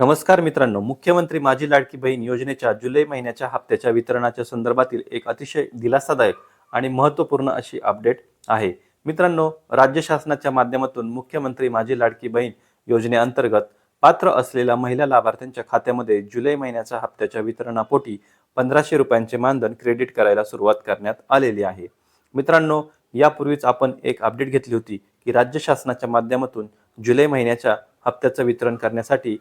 नमस्कार मित्रांनो मुख्यमंत्री माझी लाडकी बहीण योजनेच्या जुलै महिन्याच्या हप्त्याच्या वितरणाच्या संदर्भातील एक अतिशय दिलासादायक आणि महत्त्वपूर्ण अशी अपडेट आहे. मित्रांनो राज्य शासनाच्या माध्यमातून मुख्यमंत्री माझी लाडकी बहीण योजनेअंतर्गत पात्र असलेल्या महिला लाभार्थ्यांच्या खात्यामध्ये जुलै महिन्याच्या हप्त्याच्या वितरणापोटी पंधराशे रुपयांचे मानधन क्रेडिट करायला सुरुवात करण्यात आलेली आहे. मित्रांनो यापूर्वीच आपण एक अपडेट घेतली होती की राज्य शासनाच्या माध्यमातून जुलै महिन्याच्या हप्त्याचं वितरण करण्यासाठी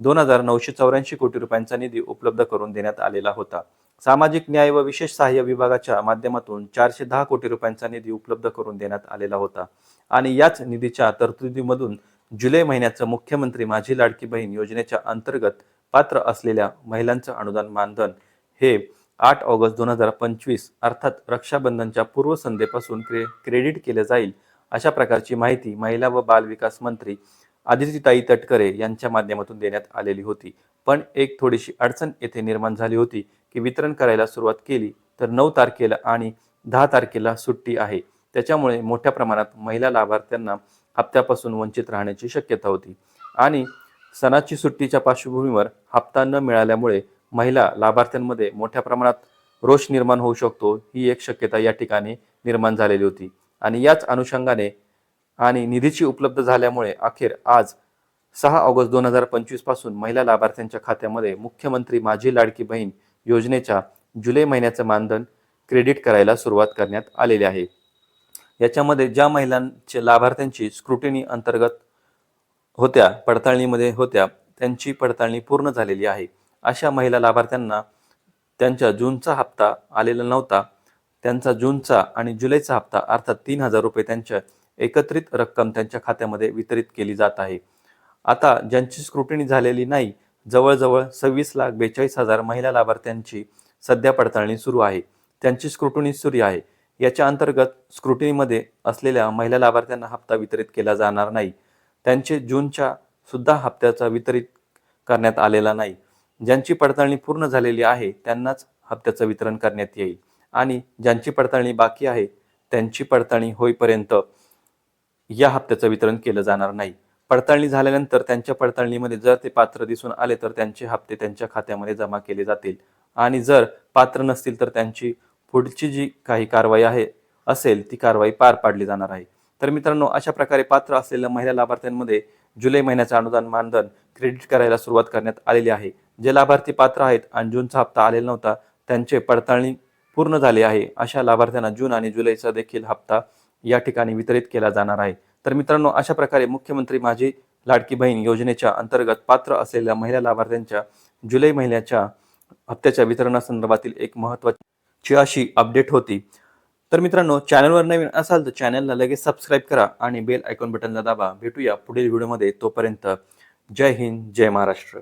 दोन हजार नऊशे चौऱ्याऐंशी कोटी रुपयांचा निधी उपलब्ध करून देण्यात आलेला होता. सामाजिक न्याय व विशेष सहाय्य विभागाच्या माध्यमातून चारशे दहा कोटी रुपयांचा निधी उपलब्ध करून देण्यात आलेला होता. आणि याच निधीच्या तरतुदीमधून जुलै महिन्याचं मुख्यमंत्री माझी लाडकी बहीण योजनेच्या अंतर्गत पात्र असलेल्या महिलांचं अनुदान मानधन हे आठ ऑगस्ट दोन हजार पंचवीस अर्थात रक्षाबंधनच्या पूर्वसंध्येपासून क्रे क्रेडिट केलं जाईल अशा प्रकारची माहिती महिला व बाल विकास मंत्री आदितीताई तटकरे यांच्या माध्यमातून देण्यात आलेली होती. पण एक थोडीशी अडचण येथे निर्माण झाली होती की वितरण करायला सुरुवात केली तर नऊ तारखेला आणि दहा तारखेला सुट्टी आहे. त्याच्यामुळे मोठ्या प्रमाणात महिला लाभार्थ्यांना हप्त्यापासून वंचित राहण्याची शक्यता होती. आणि सणाची सुट्टीच्या पार्श्वभूमीवर हप्ता न मिळाल्यामुळे महिला लाभार्थ्यांमध्ये मोठ्या प्रमाणात रोष निर्माण होऊ शकतो ही एक शक्यता या ठिकाणी निर्माण झालेली होती. आणि याच अनुषंगाने आणि निधीची उपलब्ध झाल्यामुळे अखेर आज सहा ऑगस्ट दोन हजार पंचवीसपासून महिला लाभार्थ्यांच्या खात्यामध्ये मुख्यमंत्री माझी लाडकी बहीण योजनेच्या जुलै महिन्याचं मानधन क्रेडिट करायला सुरुवात करण्यात आलेली आहे. याच्यामध्ये ज्या महिलांचे लाभार्थ्यांची स्क्रुटिनी अंतर्गत होत्या पडताळणीमध्ये होत्या त्यांची पडताळणी पूर्ण झालेली आहे. अशा महिला लाभार्थ्यांना त्यांच्या जूनचा हप्ता आलेला नव्हता. त्यांचा जूनचा आणि जुलैचा हप्ता अर्थात तीन हजार रुपये त्यांच्या एकत्रित रक्कम त्यांच्या खात्यामध्ये वितरित केली जात आहे. आता ज्यांची स्क्रुटिनी झालेली नाही जवळजवळ सव्वीस लाख बेचाळीस हजार महिला लाभार्थ्यांची सध्या पडताळणी सुरू आहे. त्यांची स्क्रुटिनी सुरू आहे. याच्या अंतर्गत स्क्रुटिनीमध्ये असलेल्या महिला लाभार्थ्यांना हप्ता वितरित केला जाणार नाही. त्यांचे जूनच्या सुद्धा हप्त्याचा वितरित करण्यात आलेला नाही. ज्यांची पडताळणी पूर्ण झालेली आहे त्यांनाच हप्त्याचं वितरण करण्यात येईल. आणि ज्यांची पडताळणी बाकी आहे त्यांची पडताळणी होईपर्यंत या हप्त्याचं वितरण केलं जाणार नाही. पडताळणी झाल्यानंतर त्यांच्या पडताळणीमध्ये जर ते पात्र दिसून आले तर त्यांचे हप्ते त्यांच्या खात्यामध्ये जमा केले जातील. आणि जर पात्र नसतील तर त्यांची पुढची जी काही कारवाई आहे असेल ती कारवाई पार पाडली जाणार आहे. तर मित्रांनो अशा प्रकारे पात्र असलेल्या महिला लाभार्थ्यांमध्ये जुलै महिन्याचं अनुदान मानधन क्रेडिट करायला सुरुवात करण्यात आलेली आहे. जे लाभार्थी पात्र आहेत आणि जूनचा हप्ता आलेला नव्हता त्यांचे पडताळणी पूर्ण झाले आहे. अशा लाभार्थ्यांना जून आणि जुलैचा देखील हप्ता या ठिकाणी वितरित केला जाणार आहे. तर मित्रांनो अशा प्रकारे मुख्यमंत्री माझी लाडकी बहीण योजनेच्या अंतर्गत पात्र असलेल्या महिला लाभार्थ्यांच्या जुलै महिन्याच्या हप्त्याच्या वितरणासंदर्भातील एक महत्त्वाची अशी अपडेट होती. तर मित्रांनो चॅनलवर नवीन असाल तर चॅनलला लगेच सबस्क्राईब करा आणि बेल आयकॉन बटनला दाबा. भेटूया पुढील व्हिडिओमध्ये तोपर्यंत जय हिंद जय महाराष्ट्र.